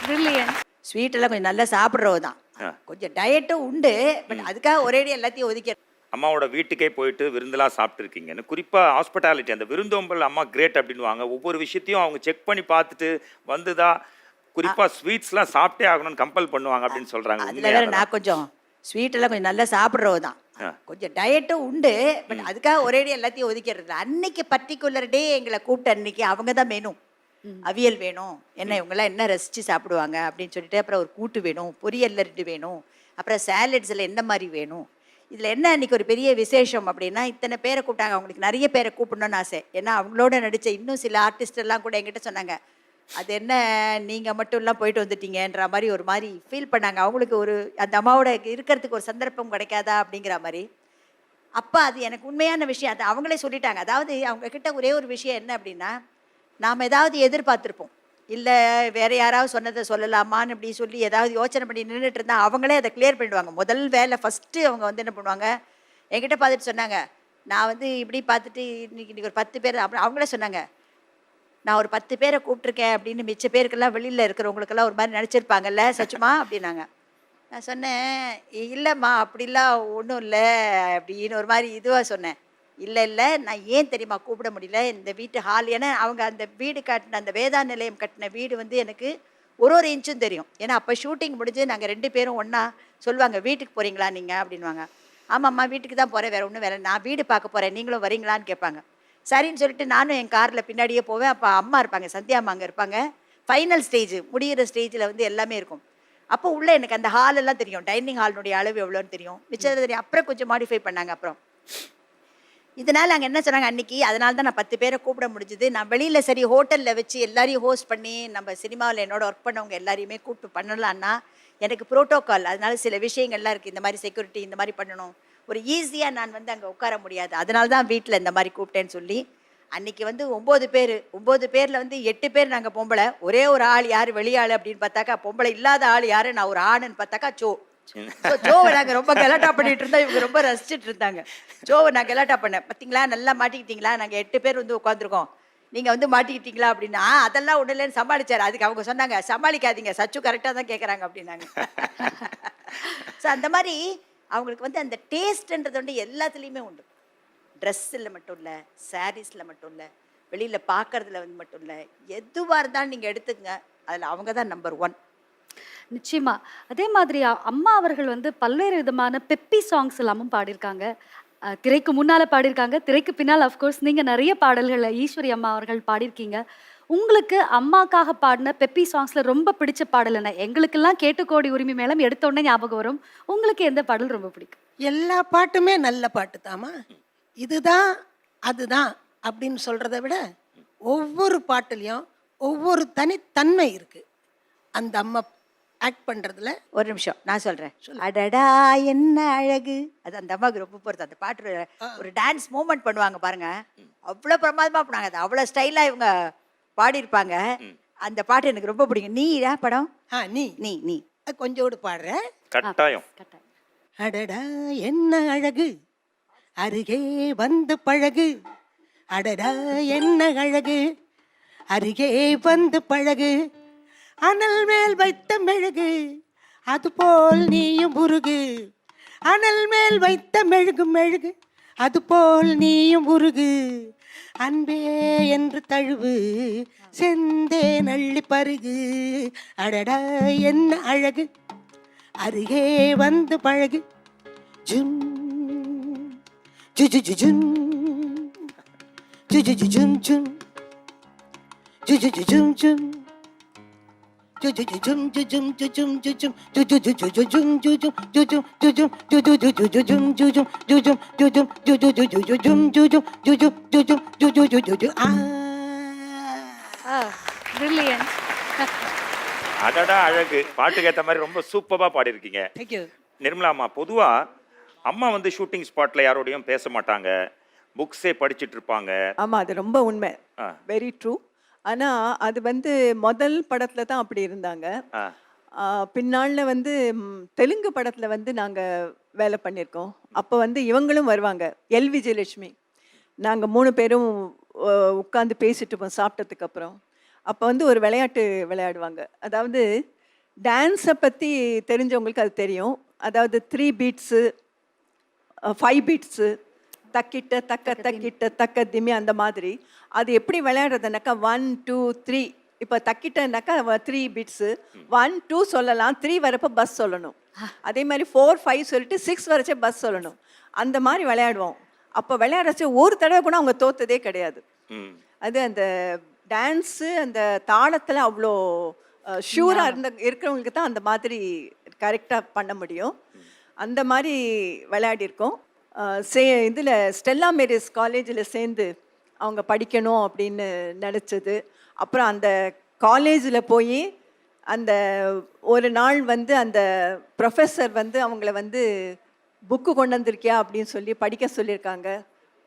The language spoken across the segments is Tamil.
பிரில்லியன்ட் ஸ்வீட் எல்லாம் கொஞ்சம் நல்லா சாப்பிட்றவ தான். கொஞ்சம் டயட்டும் உண்டு பட் அதுக்காக ஒரேடி எல்லாத்தையும் ஒதுக்கி அம்மாவோட வீட்டுக்கே போயிட்டு விருந்தெல்லாம் சாப்பிட்ருக்கீங்கன்னு குறிப்பாக ஹாஸ்பிட்டாலிட்டி அந்த விருந்தோம்பல் அம்மா கிரேட் அப்படின்னுவாங்க ஒவ்வொரு விஷயத்தையும் அவங்க செக் பண்ணி பார்த்துட்டு வந்துதா குறிப்பாக ஸ்வீட்ஸ்லாம் சாப்பிட்டே ஆகணும்னு கம்பல் பண்ணுவாங்க அப்படின்னு சொல்கிறாங்க அதில் வேற நான் கொஞ்சம் ஸ்வீட் எல்லாம் கொஞ்சம் நல்லா சாப்பிட்றவ தான். கொஞ்சம் டயட்டும் உண்டு பட் அதுக்காக ஒரேடி எல்லாத்தையும் ஒதுக்கிறது அன்னைக்கு பர்டிகுலர் டே எங்களை கூப்பிட்ட அன்னைக்கு அவங்க தான் மெனு அவியல் வேணும். என்ன இவங்கெல்லாம் என்ன ரசித்து சாப்பிடுவாங்க அப்படின்னு சொல்லிட்டு அப்புறம் ஒரு கூட்டு வேணும் பொரியல்ல ரெண்டு வேணும் அப்புறம் சாலட்ஸில் என்ன மாதிரி வேணும். இதில் என்ன அன்னைக்கு ஒரு பெரிய விசேஷம் அப்படின்னா இத்தனை பேரை கூப்பிட்டாங்க. அவங்களுக்கு நிறைய பேரை கூப்பிடணும்னு ஆசை. ஏன்னா அவங்களோட நடித்த இன்னும் சில ஆர்டிஸ்ட் எல்லாம் கூட என்கிட்ட சொன்னாங்க. அது என்ன? நீங்கள் மட்டும் எல்லாம் போயிட்டு வந்துட்டீங்கன்ற மாதிரி ஒரு மாதிரி ஃபீல் பண்ணாங்க. அவங்களுக்கு ஒரு அந்த அம்மாவோட இருக்கிறதுக்கு ஒரு சந்தர்ப்பம் கிடைக்காதா? அப்படிங்கிற மாதிரி. அப்போ அது எனக்கு உண்மையான விஷயம். அது அவங்களே சொல்லிட்டாங்க. அதாவது அவங்க கிட்ட ஒரே ஒரு விஷயம் என்ன அப்படின்னா நாம் ஏதாவது எதிர்பார்த்துருப்போம். இல்லை வேற யாராவது சொன்னதை சொல்லலாமான்னு இப்படி சொல்லி ஏதாவது யோசனை பண்ணி நின்றுட்டு இருந்தால் அவங்களே அதை கிளியர் பண்ணிடுவாங்க. முதல் வேலை ஃபஸ்ட்டு அவங்க வந்து என்ன பண்ணுவாங்க? என்கிட்ட பார்த்துட்டு சொன்னாங்க. நான் வந்து இப்படி பார்த்துட்டு இன்னைக்கு இன்னைக்கு ஒரு பத்து பேர் அப்புறம் அவங்களே சொன்னாங்க. நான் ஒரு பத்து பேரை கூப்பிட்ருக்கேன் அப்படின்னு மிச்ச பேருக்கெல்லாம் வெளியில் இருக்கிறவங்களுக்கெல்லாம் ஒரு மாதிரி நினச்சிருப்பாங்கல்ல சச்சுமா? அப்படின்னாங்க. நான் சொன்னேன் இல்லைம்மா அப்படிலாம் ஒன்றும் இல்லை அப்படின்னு ஒரு மாதிரி இதுவாக சொன்னேன். இல்லை இல்லை நான் ஏன் தெரியுமா கூப்பிட முடியல? இந்த வீட்டு ஹால் ஏன்னா அவங்க அந்த வீடு கட்டின அந்த வேதா நிலையம் கட்டின வீடு வந்து எனக்கு ஒரு ஒரு இன்ச்சும் தெரியும். ஏன்னா அப்போ ஷூட்டிங் முடிஞ்சு நாங்கள் ரெண்டு பேரும் ஒன்றா சொல்லுவாங்க வீட்டுக்கு போகிறீங்களா நீங்கள் அப்படின்வாங்க ஆமாம்மா வீட்டுக்கு தான் போகிறேன் வேறு ஒன்றும் வேலை நான் வீடு பார்க்க போகிறேன் நீங்களும் வரீங்களான்னு கேட்பாங்க. சரின்னு சொல்லிட்டு நானும் என் காரில் பின்னாடியே போவேன். அப்போ அம்மா இருப்பாங்க சந்தியா அம்மா அங்கே இருப்பாங்க. ஃபைனல் ஸ்டேஜ் முடிகிற ஸ்டேஜில் வந்து எல்லாமே இருக்கும். அப்போ உள்ள எனக்கு அந்த ஹால் எல்லாம் தெரியும். டைனிங் ஹாலினுடைய அளவு எவ்வளோன்னு தெரியும். மிச்சம் தெரியும் அப்புறம் கொஞ்சம் மாடிஃபை பண்ணாங்க அப்புறம். இதனால் அங்கே என்ன சொன்னாங்க? அன்னைக்கு அதனால தான் நான் பத்து பேரை கூப்பிட முடிஞ்சுது. நான் வெளியில் சரி ஹோட்டலில் வச்சு எல்லாரையும் ஹோஸ்ட் பண்ணி நம்ம சினிமாவில் என்னோட ஒர்க் பண்ணவங்க எல்லாரையுமே கூப்பிட்டு பண்ணலான்னா எனக்கு ப்ரோட்டோக்கால் அதனால சில விஷயங்கள்லாம் இருக்குது இந்த மாதிரி செக்யூரிட்டி இந்த மாதிரி பண்ணணும். ஒரு ஈஸியாக நான் வந்து அங்கே உட்கார முடியாது. அதனால தான் வீட்டில் இந்த மாதிரி கூப்பிட்டேன்னு சொல்லி அன்னைக்கு வந்து ஒம்பது பேர் ஒம்பது பேரில் வந்து எட்டு பேர் நாங்கள் பொம்பளை. ஒரே ஒரு ஆள் யார் வெளியாள் அப்படின்னு பார்த்தாக்கா பொம்பளை இல்லாத ஆள் யாரு நான் ஒரு ஆணுன்னு பார்த்தாக்கா சோ ஜோவை நாங்க ரொம்ப கலாட்டா பண்ணிட்டு இருந்தா இவங்க ரொம்ப ரசிச்சிட்டு இருந்தாங்க. ஜோவை நான் கலாட்டா பண்ணேன். பாத்தீங்களா? நல்லா மாட்டிக்கிட்டீங்களா? நாங்க எட்டு பேர் வந்து உட்காந்துருக்கோம் நீங்க வந்து மாட்டிக்கிட்டீங்களா அப்படின்னா "ஆ, அதெல்லாம் இல்லைன்னு சமாளிச்சாரு. அதுக்கு அவங்க சொன்னாங்க சமாளிக்காதீங்க. சச்சு கரெக்டா தான் கேக்குறாங்க அப்படின்னாங்க. ஸோ அந்த மாதிரி அவங்களுக்கு வந்து அந்த டேஸ்ட்ன்றது வந்து எல்லாத்துலேயுமே உண்டு. ட்ரெஸ்ஸில் மட்டும் இல்லை சாரீஸில் மட்டும் இல்லை வெளியில் பார்க்கறதுல வந்து மட்டும் இல்லை எதுவாக இருந்தாலும் நீங்கள் எடுத்துக்கங்க. அதில் அவங்க தான் நம்பர் ஒன் நிச்சயமா. அதே மாதிரி அம்மா அவர்கள் வந்து பல்வேறு விதமான பெப்பி சாங்ஸ் எல்லாமும் பாடியிருக்காங்க. திரைக்கு முன்னால் பாடியிருக்காங்க. திரைக்கு பின்னால் அஃப்கோர்ஸ் நீங்கள் நிறைய பாடல்களை ஈஸ்வரி அம்மா அவர்கள் பாடியிருக்கீங்க. உங்களுக்கு அம்மாக்காக பாடின பெப்பி சாங்ஸில் ரொம்ப பிடிச்ச பாடல் என்ன? எங்களுக்கெல்லாம் கேட்டு கோடி உரிமை மேலம் எடுத்தோடனே ஞாபகம் வரும். உங்களுக்கு எந்த பாடல் ரொம்ப பிடிக்கும்? எல்லா பாட்டுமே நல்ல பாட்டு தாமா இதுதான் அதுதான் அப்படின்னு சொல்கிறத விட ஒவ்வொரு பாட்டுலேயும் ஒவ்வொரு தனித்தன்மை இருக்குது அந்த அம்மா ஆக்ட் பண்றதுல ஒரு நிமிஷம் நான் சொல்றேன். அடடா என்ன அழகு. அது அந்த அம்மாவுக்கு ரொம்ப பொறுத்து. அந்த பாட்டு ஒரு- டான்ஸ் மூமெண்ட் பண்ணுவாங்க பாருங்க. அவ்வளோ பிரமாதமா பண்ணாங்க அது அவ்வளோ ஸ்டைலாக இவங்க பாடியிருப்பாங்க. அந்த பாட்டு எனக்கு ரொம்ப பிடிக்கும். நீ படம்? ஆ நீ. நீ நீ. அது கொஞ்சோடு பாடுற. கட்டாயம். கட்டாயம். அடடா என்ன அழகு. அருகே வந்து பழகு. அடடா என்ன அழகு. அருகே வந்து பழகு. அனல் மேல் வைத்த மெழுகு அதுபோல் நீயும் உருகு. அனல் மேல் வைத்த மெழுகு மெழுகு அதுபோல் நீயும் உருகு. அன்பே என்று தழுவு செந்தே நள்ளி பருகு. அடடா என்ன அழகு அருகே வந்து பழகு. ஜும் ஜு ஜு ஜு ஜும் ஜு ஜு ஜும் ஜும். ஜு ஜும். அடடா அழகு. பாட்டுக்கு ஏற்ற மாதிரி ரொம்ப சூப்பராக பாடியிருக்கீங்க. தேங்க்யூ நிர்மலா அம்மா பொதுவாக அம்மா வந்து ஷூட்டிங் ஸ்பாட்டில் யாரோடையும் பேச மாட்டாங்க. புக்ஸே படிச்சிட்டு இருப்பாங்க. ஆமா அது ரொம்ப உண்மை. ஆ. வெரி ட்ரூ ஆனா அது வந்து முதல் படத்துல தான் அப்படி இருந்தாங்க. ஆ. பின்னாளில் வந்து ம், தெலுங்கு படத்தில் வந்து நாங்கள் வேலை பண்ணியிருக்கோம். அப்போ வந்து இவங்களும் வருவாங்க எல். விஜயலட்சுமி. நாங்கள் மூணு பேரும் உட்காந்து பேசிட்டு இருப்போம் சாப்பிட்டதுக்கு அப்புறம். அப்போ வந்து ஒரு விளையாட்டு விளையாடுவாங்க. அதாவது டான்ஸை பற்றி தெரிஞ்சவங்களுக்கு அது தெரியும். அதாவது த்ரீ பீட்ஸு ஃபைவ் பீட்ஸு தக்கிட்ட தக்க தக்கிட்ட தக்க திமி அந்த மாதிரி. அது எப்படி விளையாடுறதுனாக்கா ஒன் டூ த்ரீ இப்போ தக்கிட்டனாக்கா த்ரீ பீட்ஸு ஒன் டூ சொல்லலாம். த்ரீ வரப்போ பஸ் சொல்லணும். அதே மாதிரி ஃபோர் ஃபைவ் சொல்லிட்டு சிக்ஸ் வரைச்சே பஸ் சொல்லணும். அந்த மாதிரி விளையாடுவோம். அப்போ விளையாடுறச்சு ஒரு தடவை கூட அவங்க தோத்ததே கிடையாது. அது அந்த டான்ஸு அந்த தாளத்தில் அவ்வளோ ஷூராக இருந்த இருக்கிறவங்களுக்கு தான் அந்த மாதிரி கரெக்டாக பண்ண முடியும். அந்த மாதிரி விளையாடிருக்கோம். சே இதில் ஸ்டெல்லா மேரிஸ் காலேஜில் சேர்ந்து அவங்க படிக்கணும் அப்படின்னு நினச்சது. அப்புறம் அந்த காலேஜில் போய் அந்த ஒரு நாள் வந்து அந்த ப்ரொஃபஸர் வந்து அவங்கள வந்து புக்கு கொண்டு வந்திருக்கியா அப்படின்னு சொல்லி படிக்க சொல்லியிருக்காங்க.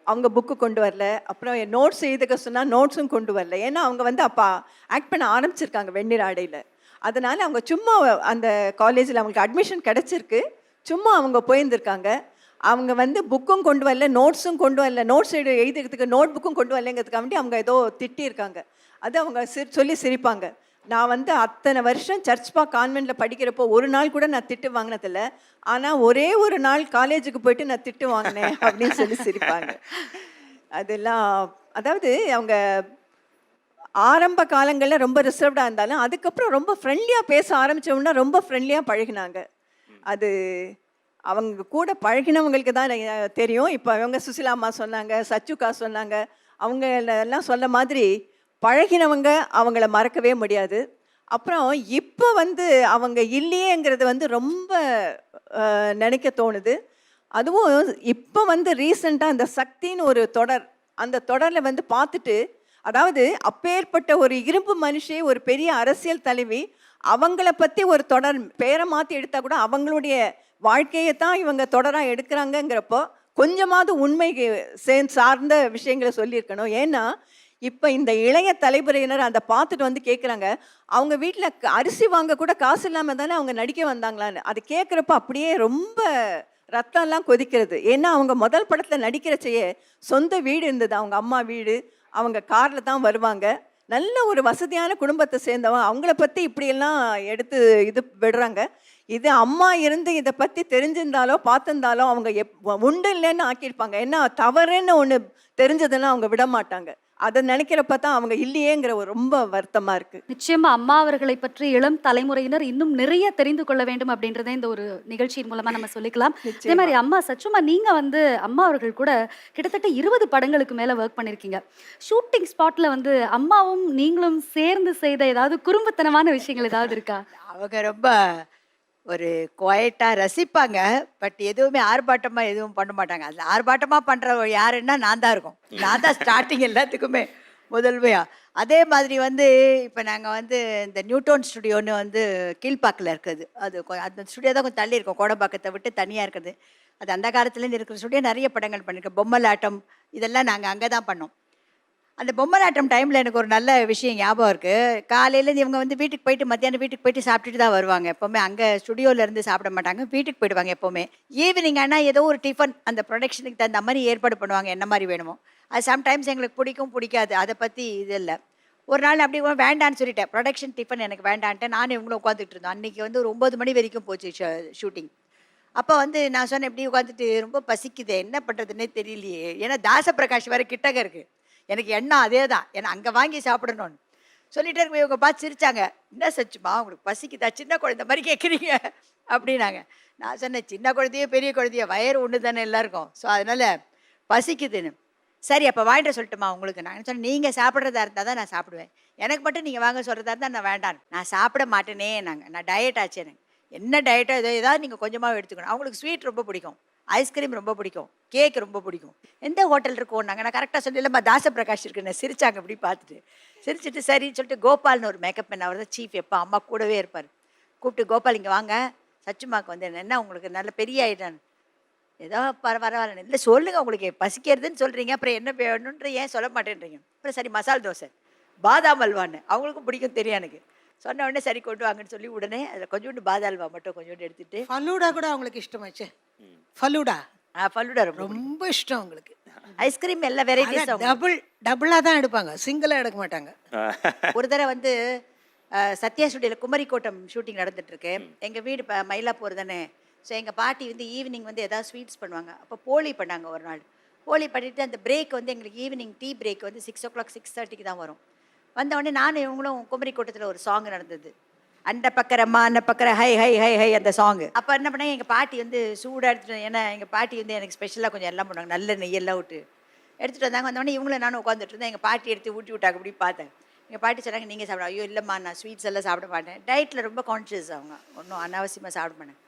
அவங்க புக்கு கொண்டு வரல. அப்புறம் நோட்ஸ் எழுதுக்க சொன்னால் நோட்ஸும் கொண்டு வரல. ஏன்னா அவங்க வந்து அப்பா ஆக்ட் பண்ண ஆரம்பிச்சிருக்காங்க வெந்நீர் ஆடையில். அதனால் அவங்க சும்மா அந்த காலேஜில் அவங்களுக்கு அட்மிஷன் கிடச்சிருக்கு. சும்மா அவங்க போயிருந்திருக்காங்க. அவங்க வந்து புக்கும் கொண்டு வரல நோட்ஸும் கொண்டு வரல. நோட்ஸ் எழு எழுதுறதுக்கு நோட் புக்கும் கொண்டு வரலங்கிறதுக்காக வேண்டி அவங்க ஏதோ திட்டியிருக்காங்க. அது அவங்க சிரி சொல்லி சிரிப்பாங்க. நான் வந்து அத்தனை வருஷம் சர்ச்பா கான்வெண்ட்டில் கான்வென்ட்டில் படிக்கிறப்போ ஒரு நாள் கூட நான் திட்டு வாங்கினதில்ல. ஆனால் ஒரே ஒரு நாள் காலேஜுக்கு போயிட்டு நான் திட்டு வாங்கினேன் அப்படின்னு சொல்லி சிரிப்பாங்க. அதெல்லாம் அதாவது அவங்க ஆரம்ப காலங்களில் ரொம்ப ரிசர்வ்டாக இருந்தாலும் அதுக்கப்புறம் ரொம்ப ஃப்ரெண்ட்லியாக பேச ஆரம்பித்தோம்னா ரொம்ப ஃப்ரெண்ட்லியாக பழகினாங்க. அது அவங்க கூட பழகினவங்களுக்கு தான் தெரியும். இப்போ அவங்க சுசிலா அம்மா சொன்னாங்க சச்சுக்கா சொன்னாங்க. அவங்க எல்லாம் சொன்ன மாதிரி பழகினவங்க அவங்கள மறக்கவே முடியாது. அப்புறம் இப்போ வந்து அவங்க இல்லையேங்கிறது வந்து ரொம்ப நினைக்க தோணுது. அதுவும் இப்போ வந்து ரீசண்டாக அந்த சக்தின்னு ஒரு தொடர் அந்த தொடரில் வந்து பார்த்துட்டு அதாவது அப்பேற்பட்ட ஒரு இரும்பு மனுஷே ஒரு பெரிய அரசியல் தலைவி அவங்கள பற்றி ஒரு தொடர் பேரை மாற்றி எடுத்தால் கூட அவங்களுடைய வாழ்க்கையை தான் இவங்க தொடராக எடுக்கிறாங்கங்கிறப்போ கொஞ்சமாவது உண்மை சேர்ந்து சார்ந்த விஷயங்களை சொல்லியிருக்கணும். ஏன்னா இப்போ இந்த இளைய தலைமுறையினர் அதை பார்த்துட்டு வந்து கேட்குறாங்க அவங்க வீட்டில் அரிசி வாங்க கூட காசு இல்லாமல் தானே அவங்க நடிக்க வந்தாங்களான்னு. அது கேட்குறப்ப அப்படியே ரொம்ப ரத்தம்லாம் கொதிக்கிறது. ஏன்னா அவங்க முதல் படத்தில் நடிக்கிறச்சையே சொந்த வீடு இருந்தது. அவங்க அம்மா வீடு அவங்க காரில் தான் வருவாங்க. நல்ல ஒரு வசதியான குடும்பத்தை சேர்ந்தவங்க. அவங்கள பற்றி இப்படியெல்லாம் எடுத்து இது விடுறாங்க. இது அம்மா இருந்து இதை பற்றி தெரிஞ்சிருந்தாலோ பார்த்திருந்தாலோ அவங்க எப் உண்டு இல்லைன்னு ஆக்கியிருப்பாங்க. ஏன்னா தவறுன்னு ஒன்று தெரிஞ்சதுன்னா அவங்க விட மாட்டாங்க அதை நினைக்கிறப்ப தான் அவங்க இல்லையேங்கிற ஒரு ரொம்ப வருத்தமாக இருக்குது நிச்சயமா அம்மா அவர்களை பற்றி இளம் தலைமுறையினர் இன்னும் நிறைய தெரிந்து கொள்ள வேண்டும் அப்படின்றதை இந்த ஒரு நிகழ்ச்சியின் மூலமா நம்ம சொல்லிக்கலாம். அதே மாதிரி அம்மா சச்சுமா நீங்க வந்து அம்மா அவர்கள் கூட கிட்டத்தட்ட இருபது படங்களுக்கு மேல ஒர்க் பண்ணிருக்கீங்க. ஷூட்டிங் ஸ்பாட்ல வந்து அம்மாவும் நீங்களும் சேர்ந்து செய்த ஏதாவது குறும்புத்தனமான விஷயங்கள் ஏதாவது இருக்கா? அவங்க ரொம்ப ஒரு குவைட்டாக ரசிப்பாங்க பட் எதுவுமே ஆர்ப்பாட்டமாக எதுவும் பண்ண மாட்டாங்க. அதில் ஆர்ப்பாட்டமாக பண்ணுற யாருன்னா நான் தான் இருக்கும். நான் தான் ஸ்டார்டிங் எல்லாத்துக்குமே முதல்வையா அதே மாதிரி வந்து இப்போ நாங்கள் வந்து இந்த நியூட்டோன் ஸ்டுடியோன்னு வந்து கீழ்ப்பாக்கில் இருக்குது. அது அந்த ஸ்டுடியோ தான் கொஞ்சம் தள்ளி இருக்கும். கோடம்பாக்கத்தை விட்டு தனியாக இருக்குது. அது அந்த காலத்துலேருந்து இருக்கிற ஸ்டுடியோ நிறைய படங்கள் பண்ணியிருக்கோம் பொம்மலாட்டம் இதெல்லாம் நாங்கள் அங்கே தான் பண்ணோம். அந்த பொம்மலாட்டம் டைமில் எனக்கு ஒரு நல்ல விஷயம் ஞாபகம் இருக்குது காலையிலேருந்து இவங்க வந்து வீட்டுக்கு போயிட்டு மத்தியானம் வீட்டுக்கு போயிட்டு சாப்பிட்டுட்டு தான் வருவாங்க. எப்போவுமே அங்கே ஸ்டுடியோவில் இருந்து சாப்பிட மாட்டாங்க. வீட்டுக்கு போயிடுவாங்க எப்போவுமே. ஈவினிங் ஆனால் ஏதோ ஒரு டிஃபன் அந்த ப்ரொடக்ஷனுக்கு தகுந்த மாதிரி ஏற்பாடு பண்ணுவாங்க. என்ன மாதிரி வேணுமோ. அது சம்டைம்ஸ் எங்களுக்கு பிடிக்கும் பிடிக்காது. அதை பற்றி இது இல்லை. ஒரு நாள் அப்படி வேண்டான்னு சொல்லிட்டேன். ப்ரொடக்ஷன் டிஃபன் எனக்கு வேண்டான்ட்டு நானும் இவங்களும் உட்காந்துட்டு இருந்தோம். அன்றைக்கி வந்து ஒரு ஒம்பது மணி வரைக்கும் போச்சு ஷூட்டிங் அப்போ வந்து நான் சொன்னேன் இப்படி உட்காந்துட்டு ரொம்ப பசிக்குதே. என்ன பண்ணுறதுன்னே தெரியலையே. ஏன்னா தாசப்பிரகாஷ் வேறு கிட்டக்க இருக்குது எனக்கு எண்ணம் அதே தான் ஏன்னா அங்கே வாங்கி சாப்பிடணும்னு. சொல்லிட்டே இருக்கும் இவங்க பார்த்து சிரிச்சாங்க. என்ன சச்சுமா உங்களுக்கு பசிக்குதா? சின்ன குழந்தை மாதிரி கேட்குறீங்க அப்படின்னாங்க. நான் சொன்னேன் சின்ன குழந்தையோ பெரிய குழந்தையோ வயறு ஒன்று தானே எல்லாருக்கும். ஸோ அதனால் பசிக்குதுன்னு. சரி அப்போ வாங்கிட்டு சொல்லட்டுமா உங்களுக்கு? நான் சொன்னேன் நீங்கள் சாப்பிட்றதா இருந்தால் தான் நான் சாப்பிடுவேன். எனக்கு மட்டும் நீங்கள் வாங்க சொல்கிறதா இருந்தால் நான் வேண்டாம். நான் சாப்பிட மாட்டேனே நாங்கள் நான் டயட் ஆச்சு எனக்கு. என்ன டயட்டோ ஏதோ ஏதாவது நீங்கள் கொஞ்சமாக எடுத்துக்கணும். அவங்களுக்கு ஸ்வீட் ரொம்ப பிடிக்கும். ஐஸ்கிரீம் ரொம்ப பிடிக்கும் கேக் ரொம்ப பிடிக்கும். எந்த ஹோட்டல் இருக்கும் நாங்கள் நான் கரெக்டாக சொல்லி இல்லைம்மா தாசப்பிரகாஷ் இருக்குன்னு சிரிச்சாங்க இப்படி பார்த்துட்டு. சிரிச்சிட்டு சரின்னு சொல்லிட்டு கோபால்னு ஒரு மேக்கப் மேன் அவர் தான் சீஃப் எப்போ அம்மா கூடவே இருப்பார். கூப்பிட்டு கோபால் இங்கே வாங்க. சச்சுமாக்கு வந்து என்ன உங்களுக்கு நல்ல பெரிய ஆயிட்டான் ஏதோ பரவாயில்ல இல்லை சொல்லுங்கள் உங்களுக்கு பசிக்கிறதுன்னு சொல்கிறீங்க அப்புறம் என்ன வேணுன்ற ஏன் சொல்ல மாட்டேன்றீங்க? அப்புறம் சரி மசால் தோசை. பாதாம் அல்வான்னு. அவங்களுக்கும் பிடிக்கும் தெரியும் எனக்கு. சொன்ன உடனே சரி கொண்டு வாங்கன்னு சொல்லி உடனே அதில் கொஞ்சோண்டு பாதால்வா மட்டும் கொஞ்சோண்டு எடுத்துட்டு ஃபலூடா கூட அவங்களுக்கு இஷ்டமாச்சு. ஃபலூடா? ஆ, ஃபலூடா ரொம்ப ரொம்ப இஷ்டம் அவங்களுக்கு. ஐஸ்கிரீம் எல்லா வெரைட்டிஸ் டபுள் டபுளாக தான் எடுப்பாங்க. சிங்கிளாக எடுக்க மாட்டாங்க. ஒரு தடவை வந்து சத்யா ஸ்டுடியோவில் குமரிக்கோட்டம் ஷூட்டிங் நடந்துட்டு இருக்கு எங்கள் வீடு இப்போ மயிலாப்பூர் தானே. ஸோ எங்கள் பாட்டி வந்து ஈவினிங் வந்து ஏதாவது ஸ்வீட்ஸ் பண்ணுவாங்க. அப்போ போலி பண்ணாங்க ஒரு நாள். போலி பண்ணிட்டு அந்த பிரேக் வந்து எங்களுக்கு ஈவினிங் டீ பிரேக் வந்து சிக்ஸ் ஓ கிளாக் சிக்ஸ் தேர்ட்டிக்கு தான் வரும். வந்தவொடனே நானும் இவங்களும் குமரிக்கோட்டத்தில் ஒரு சாங் நடந்தது. அந்த பக்கரம்மா அந்த பக்கர ஹை ஹை ஹை ஹை அந்த சாங் அப்போ என்ன பண்ணாங்க எங்கள் பாட்டி வந்து சூடாக எடுத்துட்டு ஏன்னா எங்கள் பாட்டி வந்து எனக்கு ஸ்பெஷலாக கொஞ்சம் எல்லாம் பண்ணுவாங்க நல்ல நெய்யெல்லாம் விட்டு. எடுத்துகிட்டு வந்தாங்க வந்தோடனே இவங்களும் நானும் உட்காந்துட்டு இருந்தேன் எங்கள் பாட்டி எடுத்து ஊட்டி விட்டாங்க அப்படி பார்த்தேன். எங்கள் பாட்டி சொன்னாங்க நீங்கள் சாப்பிட ஐயோ இல்லைம்மா நான் ஸ்வீட்ஸ் எல்லாம் சாப்பிட மாட்டேன். டயட்டில் ரொம்ப கான்ஷியஸ் அவங்க ஒன்றும் அனாவசியமாக சாப்பிட மாட்டேன்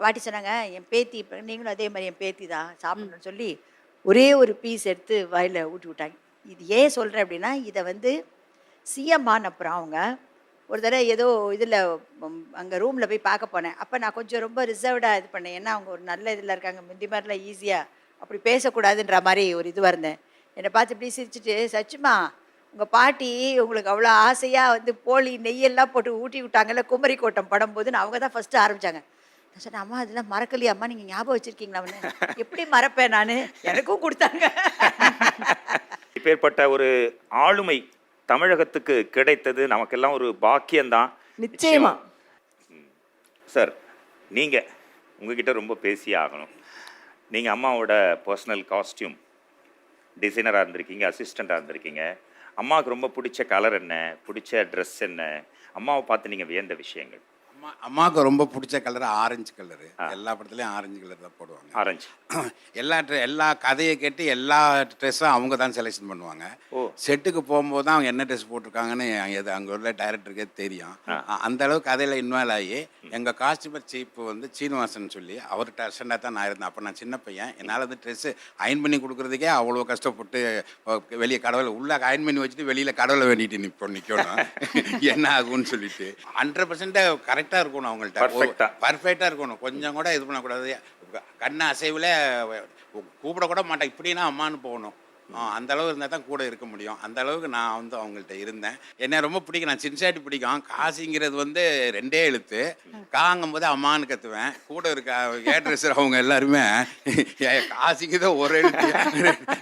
பாட்டி சொன்னாங்க என் பேத்தி இப்போ நீங்களும் அதே மாதிரி என் பேத்தி தான் சாப்பிடணும்னு சொல்லி ஒரே ஒரு பீஸ் எடுத்து வாயில் ஊட்டி விட்டாங்க. இது ஏன் சொல்கிறேன் அப்படின்னா இதை வந்து சிஎம் அப்புறம் அவங்க. ஒரு தடவை ஏதோ இதில் அங்கே ரூமில் போய் பார்க்க போனேன். அப்போ நான் கொஞ்சம் ரொம்ப ரிசர்வ்டாக இது பண்ணேன். ஏன்னா அவங்க ஒரு நல்ல இதில் இருக்காங்க. முந்தி மாதிரிலாம் ஈஸியாக அப்படி பேசக்கூடாதுன்ற மாதிரி ஒரு இதுவாக இருந்தேன் என்னை பார்த்து இப்படி சிரிச்சுட்டு சச்சுமா உங்கள் பாட்டி உங்களுக்கு அவ்வளோ ஆசையாக வந்து போலி நெய்யெல்லாம் போட்டு ஊட்டி விட்டாங்கல்ல குமரி கோட்டம் படம் போதுன்னு அவங்க தான் ஃபஸ்ட்டு ஆரம்பித்தாங்க நான் சொன்னேன் அம்மா அதெல்லாம் மறக்கலையே. அம்மா நீங்கள் ஞாபகம் வச்சுருக்கீங்களா? அவனு. எப்படி மறப்பேன் நான்? எனக்கும் கொடுத்தாங்க. இப்பேற்பட்ட ஒரு ஆளுமை தமிழகத்துக்கு கிடைத்தது நமக்கெல்லாம் ஒரு பாக்கியம்தான். நிச்சயமா. சார் நீங்கள் உங்ககிட்ட ரொம்ப பேசியே ஆகணும். நீங்கள் அம்மாவோட பர்சனல் காஸ்டியூம் டிசைனராக இருந்திருக்கீங்க அசிஸ்டண்ட்டாக இருந்திருக்கீங்க. அம்மாவுக்கு ரொம்ப பிடிச்ச கலர் என்ன பிடிச்ச ட்ரெஸ் என்ன? அம்மாவை பார்த்து நீங்கள் வியந்த விஷயங்கள். அம்மா அம்மாவுக்கு ரொம்ப பிடிச்ச கலர் ஆரஞ்சு கலரு எல்லா படத்துலையும் ஆரஞ்சு கலர் தான் போடுவாங்க. ஆரஞ்சு எல்லா எல்லா கதையை கேட்டு எல்லா ட்ரெஸ்ஸும் அவங்க தான் செலெக்ஷன் பண்ணுவாங்க. செட்டுக்கு போகும்போது தான் அவங்க என்ன ட்ரெஸ் போட்டிருக்காங்கன்னு எது அங்கே உள்ள டைரக்டருக்கே தெரியும். அந்த அளவுக்கு கதையில் இன்வால்வ் ஆகி எங்கள் காஸ்டியூமர் சீப்பு வந்து சீனிவாசன் சொல்லி அவர்கிட்ட அசண்டாக தான் நான் இருந்தேன். அப்போ நான் சின்ன பையன். என்னால் வந்து ட்ரெஸ்ஸு அயன் பண்ணி கொடுக்குறதுக்கே அவ்வளோ கஷ்டப்பட்டு வெளியே கடவுளை உள்ள அயன் பண்ணி வச்சுட்டு வெளியில் கடவுளை வேண்டிட்டு நிற்போம் நிற்கணும் என்ன ஆகும்னு சொல்லிட்டு. ஹண்ட்ரட் பர்சன்ட் கரெக்டாக இருக்கணும் அவங்கள்ட்ட. பர்ஃபெக்டாக இருக்கணும். கொஞ்சம் கூட இது பண்ணக்கூடாது. கண்ணு அசைவில் கூப்பிட கூட மாட்டேன். இப்படின்னா அம்மான்னு போகணும். அந்த அளவு இருந்தால் தான் கூட இருக்க முடியும். அந்த அளவுக்கு நான் வந்து அவங்கள்ட்ட இருந்தேன். என்ன ரொம்ப பிடிக்கும். நான் சின்சாட்டி பிடிக்கும். காசிங்கிறது வந்து ரெண்டே எழுத்து. காங்கும் போது அம்மான்னு கத்துவேன். கூட இருக்க ஏட்ரஸர் அவங்க எல்லாருமே காசிக்கு தான் ஒரு எழுத்து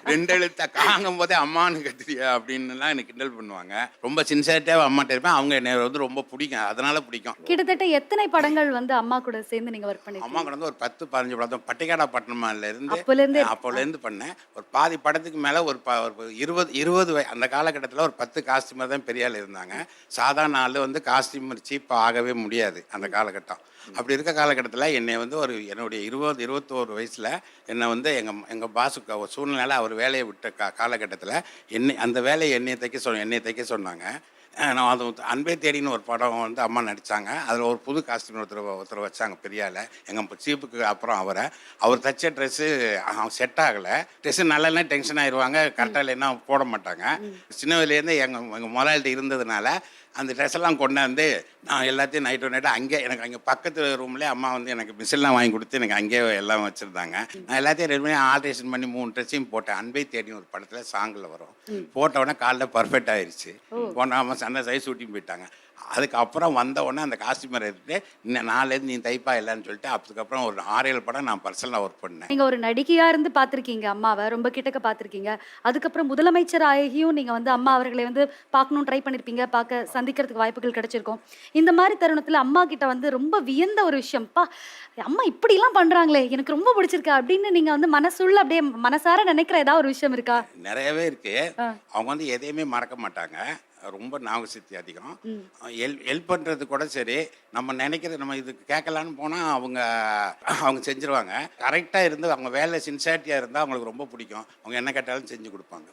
ரெண்டு எழுத்தா? காங்கும் போதே அம்மான்னு கத்துறியா? அப்படின்னுலாம் எனக்கு கிண்டல் பண்ணுவாங்க. ரொம்ப சின்சாரிட்டியாக அம்மாட்ட இருப்பேன். அவங்க என்னை வந்து ரொம்ப பிடிக்கும். அதனால பிடிக்கும். கிட்டத்தட்ட எத்தனை படங்கள் வந்து அம்மா கூட சேர்ந்து நீங்க ஒர்க் அம்மா பண்ணிருக்கீங்க கடந்து ஒரு பத்து பதினஞ்சு படம். பட்டிக்காடா பட்டணமால இருந்து அப்போலேருந்தே- அப்போலேருந்து பண்ணேன். ஒரு பாதி படத்துக்கு மேலே ஒரு ப ஒரு இருபது இருபது வய அந்த காலகட்டத்தில் ஒரு பத்து காஸ்டியூமர் தான் பெரிய ஆள் இருந்தாங்க. சாதாரண ஆள் வந்து காஸ்டியூமர் சீப்பாக ஆகவே முடியாது அந்த காலகட்டம். அப்படி இருக்க காலகட்டத்தில் என்னை வந்து ஒரு என்னுடைய இருபது இருபத்தோரு வயசில் என்னை வந்து எங்கள் எங்கள் பாசுக்கு ஒரு சூழ்நிலை அவர் வேலையை விட்ட கா காலகட்டத்தில் என்னை அந்த வேலையை என்னையை தைக்க சொன்ன என்னையை தைக்க சொன்னாங்க. நான் அது அன்பே தேடின்னு ஒரு படம் வந்து அம்மா நடித்தாங்க அதில் ஒரு புது காஸ்டியூம் ஒருத்தர் ஒருத்தர் வச்சாங்க பெரிய ஆளை எங்கள் சீப்புக்கு அப்புறம் அவரை. அவர் தைச்ச ட்ரெஸ்ஸு செட் ஆகலை. ட்ரெஸ்ஸு நல்லா டென்ஷன் ஆயிடுவாங்க கரெக்டாக இல்லைன்னா போட மாட்டாங்க. சின்ன வயசுலேருந்து எங்கள் எங்கள் முதலாளிட்ட இருந்ததுனால அந்த ட்ரெஸ் எல்லாம் கொண்டாந்து நான் எல்லாத்தையும் நைட்டு நைட்டு அங்கே எனக்கு அங்கே பக்கத்து ரூம்லேயே அம்மா வந்து எனக்கு மிஷின்லாம் வாங்கி கொடுத்து எனக்கு அங்கேயே எல்லாம் வச்சுருந்தாங்க. நான் எல்லாத்தையும் ரெடி பண்ணி ஆல்ட்ரேஷன் பண்ணி மூணு ட்ரெஸ்ஸையும் போட்டேன். அன்பை தேடி ஒரு படத்தில் சாங்கில் வரும். போட்ட உடனே காலைல பர்ஃபெக்ட் ஆயிடுச்சு போன அம்மா சண்டை சைஸ் ஊட்டியும் போயிட்டாங்க. அதுக்கப்புறம் வந்த உடனே அந்த காஸ்டியூமர் எடுத்துட்டு இன்னும் நாலேருந்து நீ தைப்பா இல்லைன்னு சொல்லிட்டு அதுக்கப்புறம் ஒரு ஆறு படம் நான் பர்சனலாக ஒர்க் பண்ணேன். நீங்க ஒரு நடிகையா இருந்து பார்த்திருக்கீங்க அம்மாவை. ரொம்ப கிட்டக்க பார்த்திருக்கீங்க. அதுக்கப்புறம் முதலமைச்சர் ஆகியும் நீங்க வந்து அம்மா அவர்களை வந்து பார்க்கணும் ட்ரை பண்ணிருப்பீங்க பார்க்க சந்திக்கிறதுக்கு வாய்ப்புகள் கிடைச்சிருக்கும். இந்த மாதிரி தருணத்துல அம்மா கிட்ட வந்து ரொம்ப வியந்த ஒரு விஷயம் பா அம்மா இப்படி எல்லாம் பண்றாங்களே எனக்கு ரொம்ப பிடிச்சிருக்கு அப்படின்னு நீங்க வந்து மனசுள்ள அப்படியே மனசார நினைக்கிற ஏதாவது ஒரு விஷயம் இருக்கா? நிறையவே இருக்கு. அவங்க வந்து எதையுமே மறக்க மாட்டாங்க. ரொம்ப ஞாபகசக்தி அதிகம். ஹெல்ப் ஹெல்ப் பண்ணுறது கூட சரி. நம்ம நினைக்கிறது நம்ம இது கேட்கலான்னு போனால் அவங்க அவங்க செஞ்சுருவாங்க. கரெக்டாக இருந்து அவங்க வேலை சின்சாரிட்டியாக இருந்தால் அவங்களுக்கு ரொம்ப பிடிக்கும். அவங்க என்ன கேட்டாலும் செஞ்சு கொடுப்பாங்க.